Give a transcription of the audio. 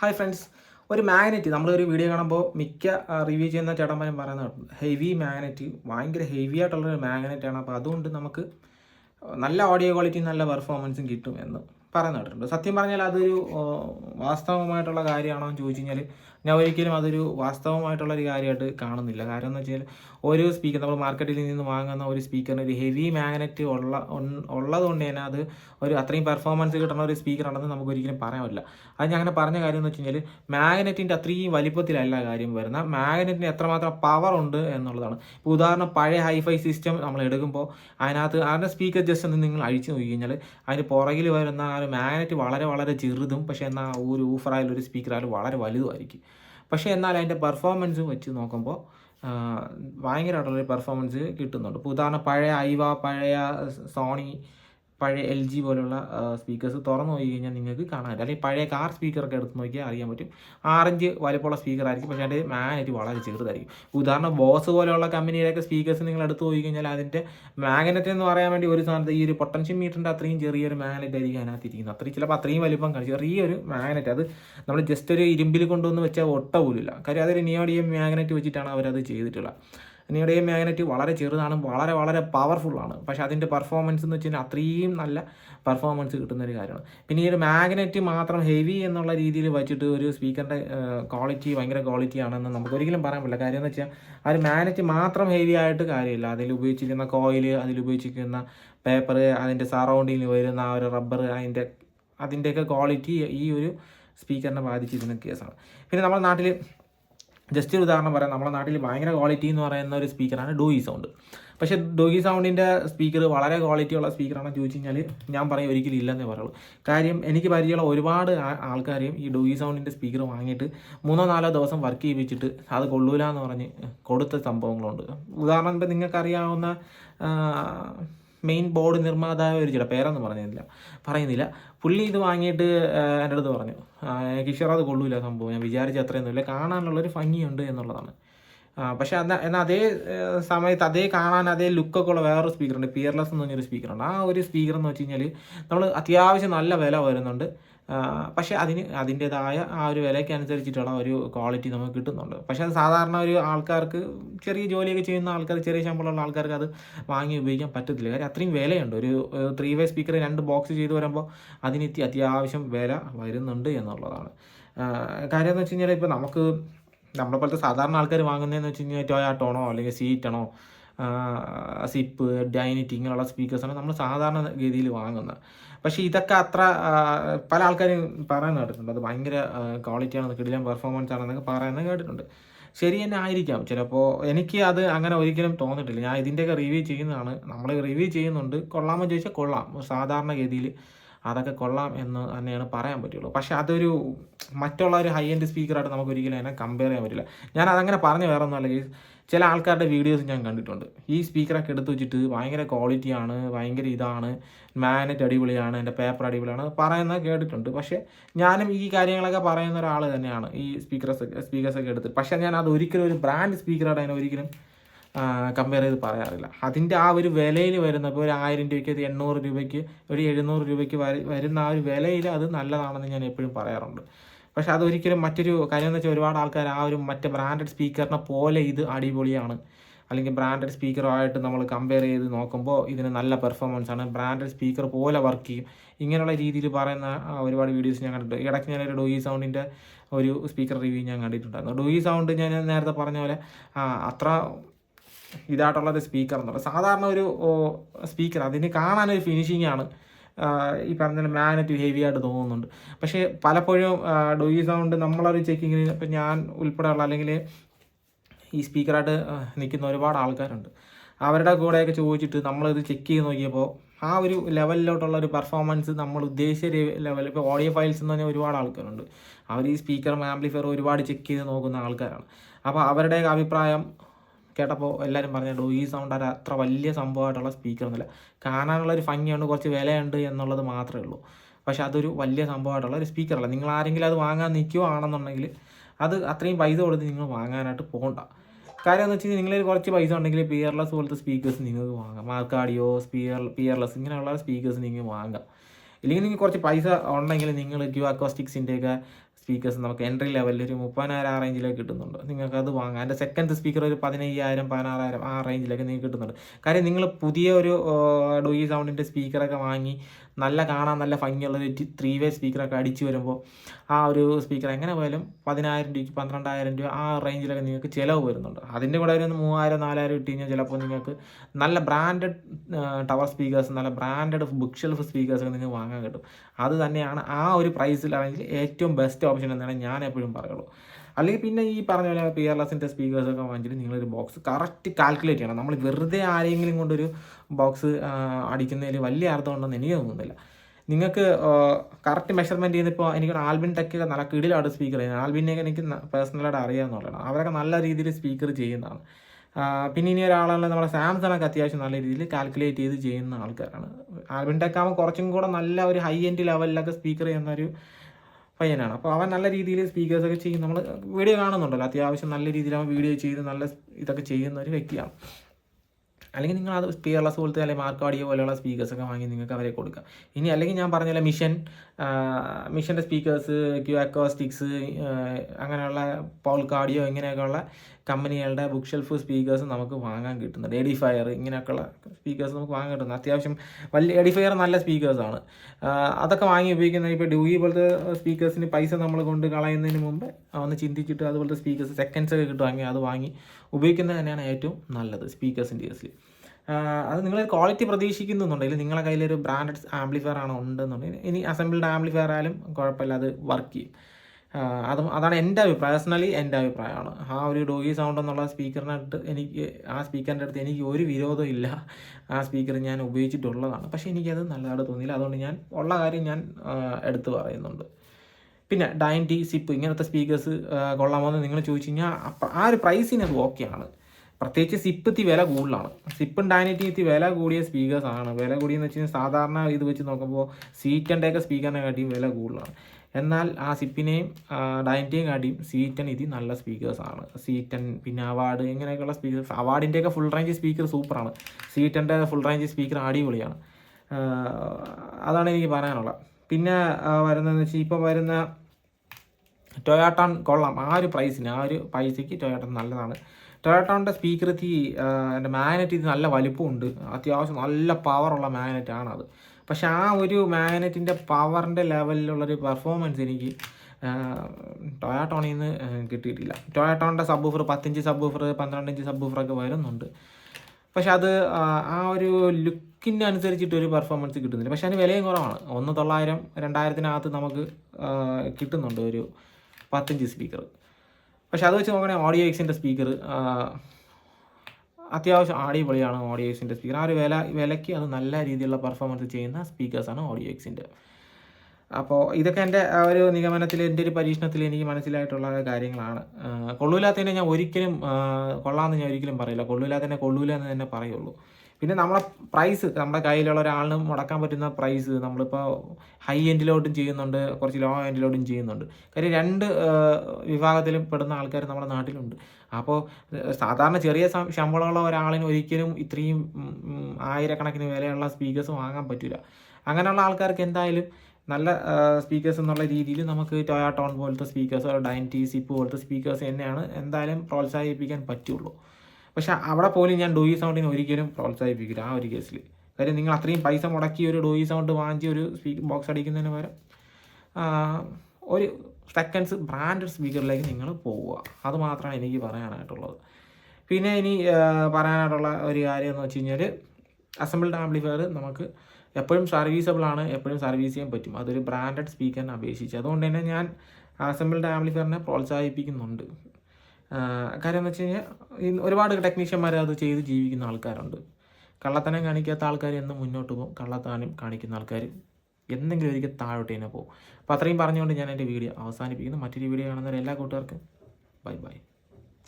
Hi friends ഒരു magnet നമ്മളൊരു video കാണുമ്പോൾ മിക്ക റിവ്യൂ ചെയ്യുന്ന ചേട്ടന്മാരും പറയുന്നത് ഹെവി മാഗ്നറ്റ് ഭയങ്കര ഹെവി ആയിട്ടുള്ളൊരു മാഗ്നറ്റ് ആണ്. അപ്പോൾ അതുകൊണ്ട് നമുക്ക് നല്ല ഓഡിയോ ക്വാളിറ്റി നല്ല പെർഫോമൻസും കിട്ടും എന്ന് പറയുന്ന കേട്ടിട്ടുണ്ട്. സത്യം പറഞ്ഞാൽ അതൊരു വാസ്തവമായിട്ടുള്ള കാര്യമാണോ എന്ന് ചോദിച്ചു കഴിഞ്ഞാൽ ഞാൻ ഒരിക്കലും അതൊരു വാസ്തവമായിട്ടുള്ള ഒരു കാര്യമായിട്ട് കാണുന്നില്ല. കാരണം എന്ന് വെച്ചാൽ ഒരു സ്പീക്കർ നമ്മൾ മാർക്കറ്റിൽ നിന്ന് വാങ്ങുന്ന ഒരു സ്പീക്കറിന് ഒരു ഹെവി മാഗ്നറ്റ് ഉള്ള ഉള്ളതുകൊണ്ട് ഉള്ളത് കൊണ്ട് തന്നെ അത് ഒരു അത്രയും പെർഫോമൻസ് കിട്ടുന്ന ഒരു സ്പീക്കർ ആണെന്ന് നമുക്ക് ഒരിക്കലും പറയാൻ പറ്റില്ല. അത് ഞാൻ അങ്ങനെ പറഞ്ഞ കാര്യം എന്ന് വെച്ച് കഴിഞ്ഞാൽ മാഗ്നറ്റിന്റെ അത്രയും വലിപ്പത്തിലല്ല കാര്യം വരുന്ന മാഗ്നറ്റിന് എത്രമാത്രം പവർ ഉണ്ട് എന്നുള്ളതാണ്. ഇപ്പോൾ ഉദാഹരണം പഴയ ഹൈഫൈ സിസ്റ്റം നമ്മൾ എടുക്കുമ്പോൾ അതിനകത്ത് അതിന്റെ സ്പീക്കർ ജസ്റ്റ് ഒന്ന് നിങ്ങൾ അഴിച്ചു നോക്കി കഴിഞ്ഞാൽ അതിന് പുറകിൽ വരുന്ന ആ ഒരു മാഗ്നറ്റ് വളരെ വളരെ ചെറുതും പക്ഷേ എന്നാൽ ഒരു ഊഫറായാലും ഒരു സ്പീക്കറായാലും വളരെ വലുതുമായിരിക്കും പക്ഷേ എന്നാൽ അതിന്റെ പെർഫോമൻസ് വെച്ച് നോക്കുമ്പോൾ ഭയങ്കരമായിട്ടുള്ളൊരു പെർഫോമൻസ് കിട്ടുന്നുണ്ട്. ഇപ്പോൾ ഉദാഹരണം പഴയ ഐവ പഴയ സോണി പഴയ എൽ ജി പോലുള്ള സ്പീക്കേഴ്സ് തുറന്നു നോക്കി കഴിഞ്ഞാൽ നിങ്ങൾക്ക് കാണാൻ പറ്റും അല്ലെങ്കിൽ പഴയ കാർ സ്പീക്കറൊക്കെ എടുത്ത് നോക്കിയാൽ അറിയാൻ പറ്റും. ആറഞ്ച് സ്പീക്കർ ആയിരിക്കും പക്ഷേ അതിന്റെ മാഗ്നറ്റ് വളരെ ചെറുതായിരിക്കും. ഉദാഹരണം ബോസ് പോലെയുള്ള കമ്പനിയുടെയൊക്കെ സ്പീക്കേഴ്സ് നിങ്ങൾ എടുത്ത് പോയി കഴിഞ്ഞാൽ അതിന്റെ മാഗ്നറ്റ് എന്ന് പറയാൻ വേണ്ടി ഒരു സാധനത്ത് ഈ ഒരു പൊട്ടൻഷ്യൽ മീറ്ററിന്റെ അത്രയും ചെറിയൊരു മാഗ്നറ്റ് ആയിരിക്കും അതിനകത്തിരിക്കുന്നത് അത്രയും ചിലപ്പോൾ അത്രയും വലിപ്പം കാണും ചെറിയൊരു മാഗ്നറ്റ്. അത് നമ്മൾ ജസ്റ്റ് ഒരു ഇരുമ്പിൽ കൊണ്ടുവന്ന് വെച്ചാൽ ഒട്ട പോലില്ല കാര്യം അതൊരു നിയോഡിയം മാഗ്നറ്റ് വെച്ചിട്ടാണ് അവരത് ചെയ്തിട്ടുള്ളത്. നിയോഡിയം മാഗ്നറ്റ് വളരെ ചെറുതാണ് വളരെ വളരെ പവർഫുള്ളാണ് പക്ഷേ അതിന്റെ പെർഫോമൻസ് എന്ന് വെച്ച് കഴിഞ്ഞാൽ അത്രയും നല്ല പെർഫോമൻസ് കിട്ടുന്ന ഒരു കാര്യമാണ്. പിന്നെ ഈ ഒരു മാഗ്നറ്റ് മാത്രം ഹെവി എന്നുള്ള രീതിയിൽ വെച്ചിട്ട് ഒരു സ്പീക്കറിന്റെ ക്വാളിറ്റി ഭയങ്കര ക്വാളിറ്റി ആണെന്ന് നമുക്ക് ഒരിക്കലും പറയാൻ പറ്റില്ല. കാര്യം എന്ന് വെച്ചാൽ ആ ഒരു മാഗ്നറ്റ് മാത്രം ഹെവി ആയിട്ട് കാര്യമില്ല. അതിൽ ഉപയോഗിച്ചിരിക്കുന്ന കോയിൽ അതിൽ ഉപയോഗിച്ചിരിക്കുന്ന പേപ്പർ അതിന്റെ സറൗണ്ടിങ്ങിൽ വരുന്ന ആ ഒരു റബ്ബർ അതിന്റെ അതിന്റെയൊക്കെ ക്വാളിറ്റി ഈ ഒരു സ്പീക്കറിനെ ബാധിച്ചിരുന്ന കേസാണ് പിന്നെ നമ്മുടെ നാട്ടിൽ ജസ്റ്റ് ഒരു ഉദാഹരണം പറയാം. നമ്മുടെ നാട്ടിൽ ഭയങ്കര ക്വാളിറ്റി എന്ന് പറയുന്ന ഒരു സ്പീക്കറാണ് ഡോയി സൗണ്ട് പക്ഷേ ഡോഗി സൗണ്ടിന്റെ സ്പീക്കർ വളരെ ക്വാളിറ്റി ഉള്ള സ്പീക്കറാണെന്ന് ചോദിച്ചു കഴിഞ്ഞാൽ ഞാൻ പറയും ഒരിക്കലും ഇല്ലെന്നേ പറയുള്ളൂ. കാര്യം എനിക്ക് പരിചയമുള്ള ഒരുപാട് ആൾക്കാരെയും ഈ ഡോഗി സൗണ്ടിന്റെ സ്പീക്കർ വാങ്ങിയിട്ട് മൂന്നോ നാലോ ദിവസം വർക്ക് ചെയ്യിപ്പിച്ചിട്ട് അത് കൊള്ളൂല എന്ന് പറഞ്ഞ് കൊടുത്ത സംഭവങ്ങളുണ്ട്. ഉദാഹരണം ഇപ്പം നിങ്ങൾക്കറിയാവുന്ന മെയിൻ ബോർഡ് നിർമ്മാതാവ് ഒരു ചില പേരൊന്നും പറഞ്ഞില്ല. പറയുന്നില്ല. പുള്ളി ഇത് വാങ്ങിയിട്ട് എന്റെ അടുത്ത് പറഞ്ഞു. കിഷോർ കൊള്ളൂല സംഭവം. ഞാൻ വിചാരിച്ച അത്രയൊന്നുമില്ല. കാണാനുള്ളൊരു ഭംഗിയുണ്ട് എന്നുള്ളതാണ്. പക്ഷേ എന്നാൽ എന്നാൽ അതേ സമയത്ത് അതേ കാണാൻ അതേ ലുക്കൊക്കെ ഉള്ള വേറൊരു സ്പീക്കറുണ്ട്. പിയർലെസ് എന്ന് പറഞ്ഞൊരു സ്പീക്കറുണ്ട്. ആ ഒരു സ്പീക്കർ എന്ന് വെച്ച് കഴിഞ്ഞാൽ നമ്മൾ അത്യാവശ്യം നല്ല വില വരുന്നുണ്ട്. പക്ഷെ അതിന് അതിന്റേതായ ആ ഒരു വിലയ്ക്ക് അനുസരിച്ചിട്ടുള്ള ഒരു ക്വാളിറ്റി നമുക്ക് കിട്ടുന്നുണ്ട്. പക്ഷേ അത് സാധാരണ ഒരു ആൾക്കാർക്ക് ചെറിയ ജോലിയൊക്കെ ചെയ്യുന്ന ആൾക്കാർ ചെറിയ ശമ്പളമുള്ള ആൾക്കാർക്ക് അത് വാങ്ങി ഉപയോഗിക്കാൻ പറ്റത്തില്ല. കാര്യം അത്രയും വിലയുണ്ട്. ഒരു ത്രീ വേ സ്പീക്കർ രണ്ട് ബോക്സ് ചെയ്ത് വരുമ്പോൾ അതിന് ഇത്തി- അത്യാവശ്യം വില വരുന്നുണ്ട് എന്നുള്ളതാണ്. കാര്യം എന്ന് വെച്ച് കഴിഞ്ഞാൽ ഇപ്പോൾ നമുക്ക് നമ്മളെ പോലത്തെ സാധാരണ ആൾക്കാർ വാങ്ങുന്നതെന്ന് വെച്ച് കഴിഞ്ഞാൽ ടൊയാട്ടോണോ അല്ലെങ്കിൽ സീറ്റണോ സിപ്പ് ഡൈനിറ്റ് ഇങ്ങനെയുള്ള സ്പീക്കേഴ്സാണ് നമ്മൾ സാധാരണ ഗതിയിൽ വാങ്ങുന്നത് പക്ഷേ ഇതൊക്കെ അത്ര പല ആൾക്കാരും പറയുന്നത് കേട്ടിട്ടുണ്ട്. അത് ഭയങ്കര ക്വാളിറ്റിയാണ് കിടിലം പെർഫോമൻസ് ആണെന്നൊക്കെ പറയുന്നത് കേട്ടിട്ടുണ്ട്. ശരി തന്നെ ആയിരിക്കാം. ചിലപ്പോൾ എനിക്ക് അത് അങ്ങനെ ഒരിക്കലും തോന്നിയിട്ടില്ല. ഞാൻ ഇതിന്റെയൊക്കെ റിവ്യൂ ചെയ്യുന്നതാണ്. നമ്മൾ റിവ്യൂ ചെയ്യുന്നുണ്ട്. കൊള്ളാമെന്ന് ചോദിച്ചാൽ കൊള്ളാം. സാധാരണ ഗതിയിൽ അതൊക്കെ കൊള്ളാം എന്ന് തന്നെയാണ് പറയാൻ പറ്റുള്ളൂ. പക്ഷേ അതൊരു മറ്റുള്ള ഒരു ഹൈ എൻഡ് സ്പീക്കറായിട്ട് നമുക്ക് ഒരിക്കലും അതിനെ കമ്പയർ ചെയ്യാൻ പറ്റില്ല. ഞാൻ അതങ്ങനെ പറഞ്ഞ് വേറെ ഒന്നും അല്ലെങ്കിൽ ചില ആൾക്കാരുടെ വീഡിയോസ് ഞാൻ കണ്ടിട്ടുണ്ട്. ഈ സ്പീക്കറൊക്കെ എടുത്ത് വെച്ചിട്ട് ഭയങ്കര ക്വാളിറ്റിയാണ് ഭയങ്കര ഇതാണ് മാനറ്റ് അടിപൊളിയാണ് എന്റെ പേപ്പർ അടിപൊളിയാണ് പറയുന്നത് കേട്ടിട്ടുണ്ട്. പക്ഷേ ഞാനും ഈ കാര്യങ്ങളൊക്കെ പറയുന്ന ഒരാൾ തന്നെയാണ് ഈ സ്പീക്കർസ് സ്പീക്കേഴ്സൊക്കെ എടുത്ത്. പക്ഷേ ഞാൻ അത് ഒരിക്കലും ഒരു ബ്രാൻഡ് സ്പീക്കറായിട്ട് അതിനെ ഒരിക്കലും കമ്പയർ ചെയ്ത് പറയാറില്ല. അതിന്റെ ആ ഒരു വിലയിൽ വരുന്ന ഇപ്പോൾ ഒരു ആയിരം രൂപയ്ക്ക് എണ്ണൂറ് രൂപയ്ക്ക് ഒരു എഴുന്നൂറ് രൂപയ്ക്ക് വരുന്ന ആ ഒരു വിലയിൽ അത് നല്ലതാണെന്ന് ഞാൻ എപ്പോഴും പറയാറുണ്ട്. പക്ഷെ അതൊരിക്കലും മറ്റൊരു കാര്യം എന്ന് വെച്ചാൽ ഒരുപാട് ആൾക്കാർ ആ ഒരു മറ്റേ ബ്രാൻഡഡ് സ്പീക്കറിനെ പോലെ ഇത് അടിപൊളിയാണ്. അല്ലെങ്കിൽ ബ്രാൻഡഡ് സ്പീക്കറുമായിട്ട് നമ്മൾ കമ്പയർ ചെയ്ത് നോക്കുമ്പോൾ ഇതിന് നല്ല പെർഫോമൻസ് ആണ്. ബ്രാൻഡഡ് സ്പീക്കർ പോലെ വർക്ക് ചെയ്യും. ഇങ്ങനെയുള്ള രീതിയിൽ പറയുന്ന ഒരുപാട് വീഡിയോസ് ഞാൻ കണ്ടിട്ടുണ്ട്. ഇടയ്ക്ക് ഞാനൊരു ഡോയി സൗണ്ടിന്റെ ഒരു സ്പീക്കർ റിവ്യൂ ഞാൻ കണ്ടിട്ടുണ്ടായിരുന്നു. ഡോയി സൗണ്ട് ഞാൻ നേരത്തെ പറഞ്ഞ പോലെ അത്ര ഇതായിട്ടുള്ള ഒരു സ്പീക്കർ എന്നുള്ളത് സാധാരണ ഒരു സ്പീക്കർ അതിന് കാണാനൊരു ഫിനിഷിംഗ് ആണ് ഈ പറഞ്ഞ മാഗ്നറ്റ് ഹെവി ആയിട്ട് തോന്നുന്നുണ്ട്. പക്ഷേ പലപ്പോഴും ഡോയി സൗണ്ട് നമ്മളൊരു ചെക്കിങ്ങിന് ഇപ്പം ഞാൻ ഉൾപ്പെടെയുള്ള അല്ലെങ്കിൽ ഈ സ്പീക്കറായിട്ട് നിൽക്കുന്ന ഒരുപാട് ആൾക്കാരുണ്ട്. അവരുടെ കൂടെയൊക്കെ ചോദിച്ചിട്ട് നമ്മളിത് ചെക്ക് ചെയ്ത് നോക്കിയപ്പോൾ ആ ഒരു ലെവലിലോട്ടുള്ള ഒരു പെർഫോമൻസ് നമ്മൾ ഉദ്ദേശിച്ച ലെവൽ ഇപ്പോൾ ഓഡിയോ ഫയൽസ് എന്ന് പറഞ്ഞാൽ ഒരുപാട് ആൾക്കാരുണ്ട്. അവർ ഈ സ്പീക്കറും ആംപ്ലിഫയറും ഒരുപാട് ചെക്ക് ചെയ്ത് നോക്കുന്ന ആൾക്കാരാണ്. അപ്പോൾ അവരുടെ അഭിപ്രായം കേട്ടപ്പോൾ എല്ലാവരും പറഞ്ഞു ഈ സൗണ്ട് ഒരു അത്ര വലിയ സംഭവമായിട്ടുള്ള സ്പീക്കർ ഒന്നുമില്ല. കാണാനുള്ള ഒരു ഭംഗിയുണ്ട് കുറച്ച് വിലയുണ്ട് എന്നുള്ളത് മാത്രമേ ഉള്ളൂ. പക്ഷെ അതൊരു വലിയ സംഭവമായിട്ടുള്ള ഒരു സ്പീക്കറല്ല നിങ്ങൾ ആരെങ്കിലും അത് വാങ്ങാൻ നിൽക്കുവാണെന്നുണ്ടെങ്കിൽ അത് അത്രയും പൈസ കൊടുത്ത് നിങ്ങൾ വാങ്ങാനായിട്ട് പോകണ്ട കാര്യം എന്ന് വെച്ച് കഴിഞ്ഞാൽ നിങ്ങളൊരു കുറച്ച് പൈസ ഉണ്ടെങ്കിൽ പിയർലെസ് പോലത്തെ സ്പീക്കേഴ്സ് നിങ്ങൾക്ക് വാങ്ങാം. മാർക്കാഡിയോ സ്പിയർ പിയർലെസ് ഇങ്ങനെയുള്ള സ്പീക്കേഴ്സ് നിങ്ങൾ വാങ്ങാം. ഇല്ലെങ്കിൽ നിങ്ങൾക്ക് കുറച്ച് പൈസ ഉണ്ടെങ്കിൽ നിങ്ങൾ ക്യൂ അക്കോസ്റ്റിക്സിന്റെയൊക്കെ സ്പീക്കേഴ്സ് നമുക്ക് എൻട്രി ലെവലിൽ ഒരു മുപ്പതിനായിരം ആ റേഞ്ചിലേക്ക് കിട്ടുന്നുണ്ട്. നിങ്ങൾക്ക് അത് വാങ്ങാം. അതിന്റെ സെക്കൻഡ് സ്പീക്കർ ഒരു പതിനയ്യായിരം പതിനാറായിരം ആ റേഞ്ചിലേക്ക് നിങ്ങൾക്ക് കിട്ടുന്നുണ്ട്. കാര്യം നിങ്ങൾ പുതിയ ഒരു ഡോയി സൗണ്ടിന്റെ സ്പീക്കറൊക്കെ വാങ്ങി നല്ല കാണാൻ നല്ല ഭംഗിയുള്ള ഒരു ത്രീ വേ സ്പീക്കറൊക്കെ അടിച്ചു വരുമ്പോൾ ആ ഒരു സ്പീക്കർ എങ്ങനെ പോയാലും പതിനായിരം രൂപയ്ക്ക് പന്ത്രണ്ടായിരം രൂപ ആ റേഞ്ചിലൊക്കെ നിങ്ങൾക്ക് ചിലവ് വരുന്നുണ്ട്. അതിന്റെ കൂടെ ഒരു മൂവായിരം നാലായിരം ഇട്ട് കഴിഞ്ഞാൽ ചിലപ്പോൾ നിങ്ങൾക്ക് നല്ല ബ്രാൻഡഡ് ടവർ സ്പീക്കേഴ്സ് നല്ല ബ്രാൻഡഡ് ബുക്ക് ഷെൽഫ് സ്പീക്കേഴ്സൊക്കെ നിങ്ങൾക്ക് വാങ്ങാൻ കിട്ടും. അത് തന്നെയാണ് ആ ഒരു പ്രൈസിലാണെങ്കിൽ ഏറ്റവും ബെസ്റ്റ് ഓപ്ഷൻ എന്നാണ് ഞാൻ എപ്പോഴും പറയുള്ളൂ. അല്ലെങ്കിൽ പിന്നെ ഈ പറഞ്ഞ പോലെ പി ആർ എസിന്റെ സ്പീക്കേഴ്സൊക്കെ വാങ്ങിച്ചിട്ട് നിങ്ങളൊരു ബോക്സ് കറക്റ്റ് കാൽക്കുലേറ്റ് ചെയ്യണം. നമ്മൾ വെറുതെ ആരെങ്കിലും കൊണ്ടൊരു ബോക്സ് അടിക്കുന്നതിൽ വലിയ അർത്ഥമുണ്ടെന്ന് എനിക്ക് തോന്നുന്നില്ല. നിങ്ങൾക്ക് കറക്റ്റ് മെഷർമെന്റ് ചെയ്തിപ്പോൾ എനിക്കൊരു ആൽബിൻ ടെക്കൊക്കെ നല്ല കിടിലാണ് സ്പീക്കർ ചെയ്യുന്നത്. ആൽബിനെയൊക്കെ എനിക്ക് പേഴ്സണലായിട്ട് അറിയാമെന്നുള്ളതാണ് അവരൊക്കെ നല്ല രീതിയിൽ സ്പീക്കർ ചെയ്യുന്നതാണ്. പിന്നെ ഇനി ഒരാളാണ് നമ്മുടെ സാംസങ്ങൊക്കെ അത്യാവശ്യം നല്ല രീതിയിൽ കാൽക്കുലേറ്റ് ചെയ്ത് ചെയ്യുന്ന ആൾക്കാരാണ്. ആൽബിൻ ടെക്കാകുമ്പോൾ കുറച്ചും കൂടെ നല്ല ഒരു ഹൈ എൻഡ് ലെവലിലൊക്കെ സ്പീക്കർ ചെയ്യുന്ന ഒരു പയ്യനാണ്. അപ്പോൾ അവൻ നല്ല രീതിയിൽ സ്പീക്കേഴ്സൊക്കെ ചെയ്യും. നമ്മൾ വീഡിയോ കാണുന്നുണ്ടല്ലോ. അത്യാവശ്യം നല്ല രീതിയിൽ അവൻ വീഡിയോ ചെയ്ത് നല്ല ഇതൊക്കെ ചെയ്യുന്ന ഒരു വ്യക്തിയാണ്. അല്ലെങ്കിൽ നിങ്ങൾ അത് സ്പീയർലെസ് പോലത്തെ അല്ലെങ്കിൽ മാർക്കാഡിയോ പോലെയുള്ള സ്പീക്കേഴ്സൊക്കെ വാങ്ങി നിങ്ങൾക്ക് അവരെ കൊടുക്കാം. ഇനി അല്ലെങ്കിൽ ഞാൻ പറഞ്ഞ മിഷൻ മിഷന്റെ സ്പീക്കേഴ്സ് ക്യൂ അക്കോസ്റ്റിക്സ് അങ്ങനെയുള്ള പോൾ കാഡിയോ ഇങ്ങനെയൊക്കെയുള്ള കമ്പനികളുടെ ബുക്ക് ഷെൽഫ് സ്പീക്കേഴ്സ് നമുക്ക് വാങ്ങാൻ കിട്ടുന്നുണ്ട്. എഡിഫയർ ഇങ്ങനെയൊക്കെയുള്ള സ്പീക്കേഴ്സ് നമുക്ക് വാങ്ങാൻ കിട്ടുന്നുണ്ട്. അത്യാവശ്യം വലിയ എഡിഫയർ നല്ല സ്പീക്കേഴ്സാണ് അതൊക്കെ വാങ്ങി ഉപയോഗിക്കുന്നത് ഇപ്പോൾ ഡ്യൂയി പോലത്തെ സ്പീക്കേഴ്സിന് പൈസ നമ്മൾ കൊണ്ട് കളയുന്നതിന് മുമ്പ് ഒന്ന് ചിന്തിച്ചിട്ട് അതുപോലത്തെ സ്പീക്കേഴ്സ് സെക്കൻഡ്സ് ഒക്കെ കിട്ടുവാണെങ്കിൽ അത് വാങ്ങി ഉപയോഗിക്കുന്നത് തന്നെയാണ് ഏറ്റവും നല്ലത് സ്പീക്കേഴ്സിന്റെ കേസിൽ. അത് നിങ്ങൾ ക്വാളിറ്റി പ്രതീക്ഷിക്കുന്നുണ്ടെങ്കിൽ നിങ്ങളുടെ കയ്യിലൊരു ബ്രാൻഡഡ് ആംപ്ലിഫയർ ആണ് ഉണ്ടെന്നുണ്ടെങ്കിൽ ഇനി അസംബിൾഡ് ആംപ്ലിഫയർ ആയാലും കുഴപ്പമില്ല അത് വർക്ക് ചെയ്യും. അതും അതാണ് എന്റെ അഭിപ്രായം. പേഴ്സണലി എന്റെ അഭിപ്രായമാണ്. ആ ഒരു ഡോഗി സൗണ്ട് എന്നുള്ള സ്പീക്കറിനടുത്ത് എനിക്ക് ആ സ്പീക്കറിന്റെ അടുത്ത് എനിക്ക് ഒരു വിരോധം ഇല്ല. ആ സ്പീക്കർ ഞാൻ ഉപയോഗിച്ചിട്ടുള്ളതാണ്. പക്ഷേ എനിക്കത് നല്ലതായിട്ട് തോന്നിയില്ല. അതുകൊണ്ട് ഞാൻ ഉള്ള കാര്യം ഞാൻ എടുത്തു പറയുന്നുണ്ട്. പിന്നെ ഡൈന്റി സിപ്പ് ഇങ്ങനത്തെ സ്പീക്കേഴ്സ് കൊള്ളാമോന്ന് നിങ്ങൾ ചോദിച്ചു കഴിഞ്ഞാൽ ആ ഒരു പ്രൈസിന് അത് ഓക്കെയാണ് പ്രത്യേകിച്ച് സിപ്പ് എത്തി വില കൂടുതലാണ്. സിപ്പും ഡൈനറ്റിത്തി വില കൂടിയ സ്പീക്കേഴ്സ് ആണ്. വില കൂടിയെന്ന് വെച്ച് കഴിഞ്ഞാൽ സാധാരണ ഇത് വെച്ച് നോക്കുമ്പോൾ സീറ്റന്റെ ഒക്കെ സ്പീക്കറിനെ കാട്ടിയും വില കൂടുതലാണ്. എന്നാൽ ആ സിപ്പിനെയും ഡൈനറ്റിയും കാട്ടിയും സീറ്റൻ ഇത് നല്ല സ്പീക്കേഴ്സ് ആണ്. സീറ്റൻ പിന്നെ അവാർഡ് ഇങ്ങനെയൊക്കെയുള്ള സ്പീക്കേഴ്സ് അവാർഡിന്റെയൊക്കെ ഫുൾ റേഞ്ച് സ്പീക്കർ സൂപ്പറാണ് സീറ്റന്റെ ഫുൾ റേഞ്ച് സ്പീക്കർ അടിപൊളിയാണ്. അതാണ് എനിക്ക് പറയാനുള്ളത്. പിന്നെ വരുന്നതെന്ന് വെച്ചാൽ ഇപ്പോൾ വരുന്ന ടൊയാട്ടോൺ കൊള്ളാം. ആ ഒരു പ്രൈസിന് ആ ഒരു പൈസയ്ക്ക് ടൊയാട്ടോൺ നല്ലതാണ്. ടൊയാട്ടോണിന്റെ സ്പീക്കർ തീ എന്റെ മാഗ്നറ്റ് ഇത് നല്ല വലിപ്പമുണ്ട്. അത്യാവശ്യം നല്ല പവറുള്ള മാഗ്നറ്റ് ആണ് അത്. പക്ഷെ ആ ഒരു മാഗ്നറ്റിന്റെ പവറിന്റെ ലെവലിലുള്ളൊരു പെർഫോമൻസ് എനിക്ക് ടൊയാട്ടോണിൽ നിന്ന് കിട്ടിയിട്ടില്ല. ടൊയാട്ടോണിന്റെ സബ് ഓഫർ പത്തിഞ്ച് സബ് ഓഫർ പന്ത്രണ്ട് ഇഞ്ച് സബ് ഓഫറൊക്കെ വരുന്നുണ്ട്. പക്ഷെ അത് ആ, ഒരു ഒരു ലുക്കിന് അനുസരിച്ചിട്ട് ഒരു പെർഫോമൻസ് കിട്ടുന്നില്ല. പക്ഷേ അതിന് വിലയും കുറവാണ്. ഒന്ന് തൊള്ളായിരം രണ്ടായിരത്തിനകത്ത് നമുക്ക് കിട്ടുന്നുണ്ട് ഒരു പത്തഞ്ച് സ്പീക്കർ പക്ഷേ അത് വെച്ച് നോക്കണേ ഓഡിയോ എക്സിന്റെ സ്പീക്കർ അത്യാവശ്യം അടിപൊളിയാണ് ഓഡിയോ എക്സിന്റെ സ്പീക്കർ ആ ഒരു വില വിലയ്ക്ക് അത് നല്ല രീതിയിലുള്ള പെർഫോമൻസ് ചെയ്യുന്ന സ്പീക്കേഴ്സാണ് ഓഡിയോ എക്സിന്റെ അപ്പോൾ ഇതൊക്കെ എന്റെ ഒരു നിഗമനത്തിൽ എന്റെ ഒരു പരീക്ഷണത്തിൽ എനിക്ക് മനസ്സിലായിട്ടുള്ള കാര്യങ്ങളാണ്. കൊള്ളൂലാത്തതിനെ ഞാൻ ഒരിക്കലും കൊള്ളാമെന്ന് ഞാൻ ഒരിക്കലും പറയില്ല. കൊള്ളൂലാത്തതിനെ കൊള്ളൂല എന്ന് തന്നെ പറയുള്ളൂ. പിന്നെ നമ്മളെ പ്രൈസ് നമ്മുടെ കയ്യിലുള്ള ഒരാളിന് മുടക്കാൻ പറ്റുന്ന പ്രൈസ് നമ്മളിപ്പോൾ ഹൈ എൻഡിലോട്ടും ചെയ്യുന്നുണ്ട് കുറച്ച് ലോ എൻഡിലോട്ടും ചെയ്യുന്നുണ്ട്. കാര്യം രണ്ട് വിഭാഗത്തിലും പെടുന്ന ആൾക്കാർ നമ്മുടെ നാട്ടിലുണ്ട്. അപ്പോൾ സാധാരണ ചെറിയ ശമ്പളമുള്ള ഒരാളിന് ഒരിക്കലും ഇത്രയും ആയിരക്കണക്കിന് വിലയുള്ള സ്പീക്കേഴ്സ് വാങ്ങാൻ പറ്റില്ല അങ്ങനെയുള്ള ആൾക്കാർക്ക് എന്തായാലും നല്ല സ്പീക്കേഴ്സ് എന്നുള്ള രീതിയിൽ നമുക്ക് ടൊയാട്ടോൺ പോലത്തെ സ്പീക്കേഴ്സ് ഡൈന്റി സിപ്പ് പോലത്തെ സ്പീക്കേഴ്സ് തന്നെയാണ് എന്തായാലും പ്രോത്സാഹിപ്പിക്കാൻ പറ്റുള്ളൂ. പക്ഷെ അവിടെ പോലും ഞാൻ ഡോയി സൗണ്ടിനെ ഒരിക്കലും പ്രോത്സാഹിപ്പിക്കില്ല ആ ഒരു കേസിൽ. കാര്യം നിങ്ങൾ അത്രയും പൈസ മുടക്കി ഒരു ഡോയി സൗണ്ട് വാങ്ങിച്ച് ഒരു സ്പീക്കർ ബോക്സ് അടിക്കുന്നതിന് പകരം ഒരു സെക്കൻഡ്സ് ബ്രാൻഡഡ് സ്പീക്കറിലേക്ക് നിങ്ങൾ പോവുക. അത് മാത്രമാണ് എനിക്ക് പറയാനായിട്ടുള്ളത്. പിന്നെ ഇനി പറയാനായിട്ടുള്ള ഒരു കാര്യം എന്ന് വെച്ച് കഴിഞ്ഞാൽ അസംബിൾഡ് ആംപ്ലിഫയർ നമുക്ക് എപ്പോഴും സർവീസബിൾ ആണ് എപ്പോഴും സർവീസ് ചെയ്യാൻ പറ്റും. അതൊരു ബ്രാൻഡഡ് സ്പീക്കറിനെ അപേക്ഷിച്ച്. അതുകൊണ്ട് തന്നെ ഞാൻ അസംബിൾഡ് ആംപ്ലിഫയറിനെ പ്രോത്സാഹിപ്പിക്കുന്നുണ്ട്. കാര്യം എന്ന് വെച്ച് കഴിഞ്ഞാൽ ഒരുപാട് ടെക്നീഷ്യന്മാർ അത് ചെയ്ത് ജീവിക്കുന്ന ആൾക്കാരുണ്ട്. കള്ളത്തനം കാണിക്കാത്ത ആൾക്കാർ എന്നും മുന്നോട്ട് പോകും. കള്ളത്താനം കാണിക്കുന്ന ആൾക്കാർ എന്തെങ്കിലും ഒരിക്കൽ താഴോട്ട് തന്നെ പോകും. അപ്പോൾ അത്രയും പറഞ്ഞുകൊണ്ട് ഞാൻ എന്റെ വീഡിയോ അവസാനിപ്പിക്കുന്നു. മറ്റൊരു വീഡിയോ കാണുന്നവരെ എല്ലാ കൂട്ടുകാർക്കും ബൈ ബൈ.